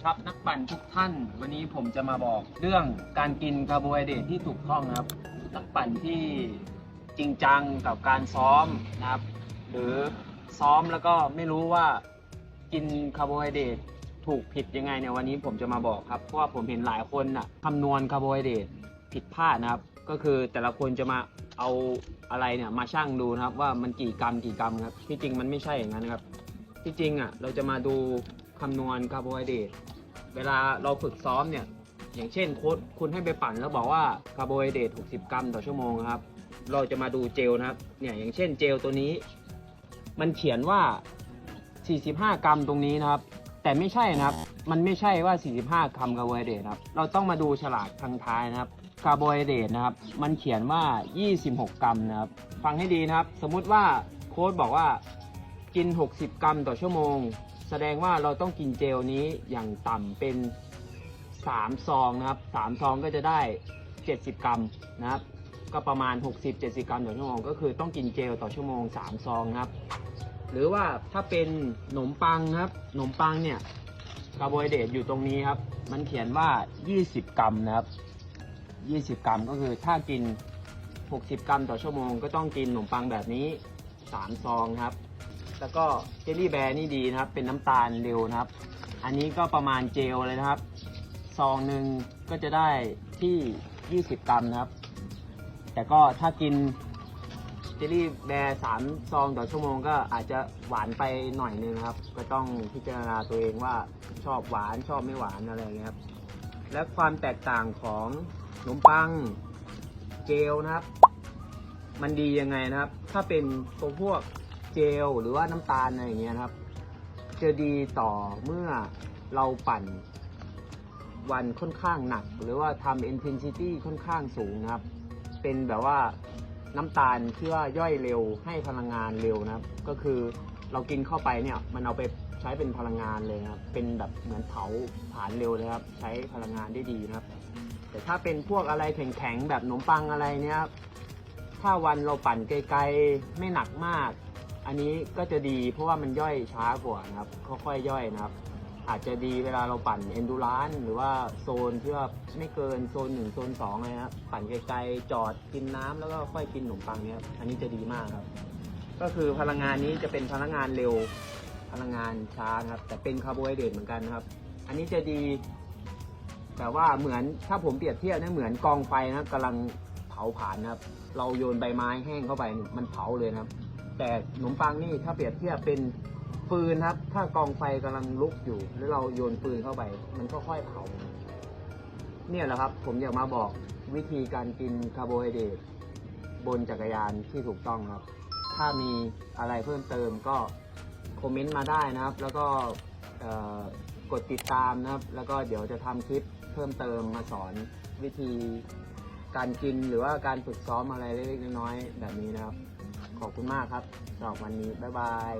ดีครับนักปั่นทุกท่าน วันนี้ผมจะมาบอกเรื่องการกินคาร์โบไฮเดรตที่ถูกต้องนะครับ นักปั่นที่จริงจังกับการซ้อมนะครับ หรือซ้อมแล้วก็ไม่รู้ว่ากินคาร์โบไฮเดรตถูกผิดยังไงเนี่ยวันนี้ผมจะมาบอกครับเพราะว่าผมเห็นหลายคนน่ะคำนวณคาร์โบไฮเดรตผิดพลาดนะครับ ก็คือแต่ละคนจะมาเอาอะไรเนี่ยมาชั่งดูนะครับว่ามันกี่กรัมกี่กรัมครับที่จริงมันไม่ใช่อย่างนั้นครับ ที่จริงอะเราจะมาดูคำนวณคาร์โบไฮเดรต เวลาเราฝึกซ้อมเนี่ย อย่างเช่นโค้ดคุณให้ไปปั่นแล้วบอกว่าคาร์โบไฮเดรต60 กรัมต่อชั่วโมงครับ เราจะมาดูเจลนะครับ เนี่ยอย่างเช่นเจลตัวนี้ มันเขียนว่า 45 กรัมตรงนี้นะครับ แต่ไม่ใช่นะครับ มันไม่ใช่ว่า 45 กรัมคาร์โบไฮเดรตครับ เราต้องมาดูฉลากทางท้ายนะครับ คาร์โบไฮเดรตนะครับ มันเขียนว่า 26 กรัมนะครับ ฟังให้ดีนะครับ สมมุติว่าโค้ดบอกว่ากิน 60 กรัมต่อชั่วโมง แสดงว่าเราต้องกินเจลนี้อย่างต่ำเป็น 3 ซองนะครับ 3 ซองก็จะได้ 70 กรัมนะครับ ก็ประมาณ 60-70 กรัมต่อชั่วโมง ก็คือต้องกินเจลต่อชั่วโมง 3 ซองนะครับ หรือว่าถ้าเป็นขนมปังนะครับขนมปังเนี่ยคาร์โบไฮเดรตอยู่ตรงนี้ครับ มันเขียนว่า 20 กรัมนะครับ 20 กรัมก็คือถ้ากิน 60 กรัมต่อชั่วโมง ก็ต้องกินขนมปังแบบนี้ 3 ซองครับ แล้วก็เจลลี่แบร์นี่ดีนะครับ เป็นน้ำตาลเร็วนะครับ อันนี้ก็ประมาณเจลเลยนะครับ ซองหนึ่งก็จะได้ที่ 20 กรัมนะครับ แต่ก็ถ้ากินเจลลี่แบร์สามซองต่อชั่วโมงก็อาจจะหวานไปหน่อยนึงนะครับ ก็ต้องพิจารณาตัวเองว่าชอบหวานชอบไม่หวานอะไรอย่างเงี้ยครับ และความแตกต่างของขนมปังเจลนะครับ มันดียังไงนะครับ ถ้าเป็นตัวพวก เจลหรือว่าน้ำตาลอะไรอย่างเงี้ยครับ จะดีต่อเมื่อเราปั่นวันค่อนข้างหนัก หรือว่าทำ intensity ค่อนข้างสูงนะครับ เป็นแบบว่าน้ำตาลที่ว่าย่อยเร็วให้พลังงานเร็วนะครับ ก็คือเรากินเข้าไปเนี่ยมันเอาไปใช้เป็นพลังงานเลยครับ เป็นแบบเหมือนเผาผลาญเร็วเลยครับ ใช้พลังงานได้ดีนะครับ แต่ถ้าเป็นพวกอะไรแข็งๆแบบขนมปังอะไรเนี่ยถ้าวันเราปั่นไกลๆไม่หนักมาก อันนี้ก็จะดีเพราะว่ามันย่อยช้ากว่านะครับค่อยๆย่อยนะครับ อาจจะดีเวลาเราปั่นเอนดูรานหรือว่าโซนที่ว่าไม่เกินโซนหนึ่งโซนสองเลยนะครับปั่นไกลๆจอดกินน้ำแล้วก็ค่อยกินขนมปังเนี่ยอันนี้จะดีมากครับ ก็คือพลังงานนี้จะเป็นพลังงานเร็วพลังงานช้าครับ แต่เป็นคาร์โบไฮเดรตเหมือนกันนะครับ อันนี้จะดี แต่ว่าเหมือนถ้าผมเปรียบเทียบนี่เหมือนกองไฟนะกำลังเผาผลาญนะครับ เราโยนใบไม้แห้งเข้าไปมันเผาเลยนะครับ แต่ขนมปังนี่ถ้าเปรียบเทียบเป็นฟืนครับ ถ้ากองไฟกำลังลุกอยู่ แล้วเราโยนฟืนเข้าไป มันก็ค่อยเผา เนี่ยแหละครับ ผมอยากมาบอกวิธีการกินคาร์โบไฮเดรตบนจักรยานที่ถูกต้องครับ ถ้ามีอะไรเพิ่มเติมก็คอมเมนต์มาได้นะครับ แล้วก็กดติดตามนะครับ แล้วก็เดี๋ยวจะทำคลิปเพิ่มเติมมาสอนวิธีการกินหรือว่าการฝึกซ้อมอะไรเล็กๆน้อยๆแบบนี้นะครับ ขอบคุณมากครับสำหรับวันนี้บ๊ายบาย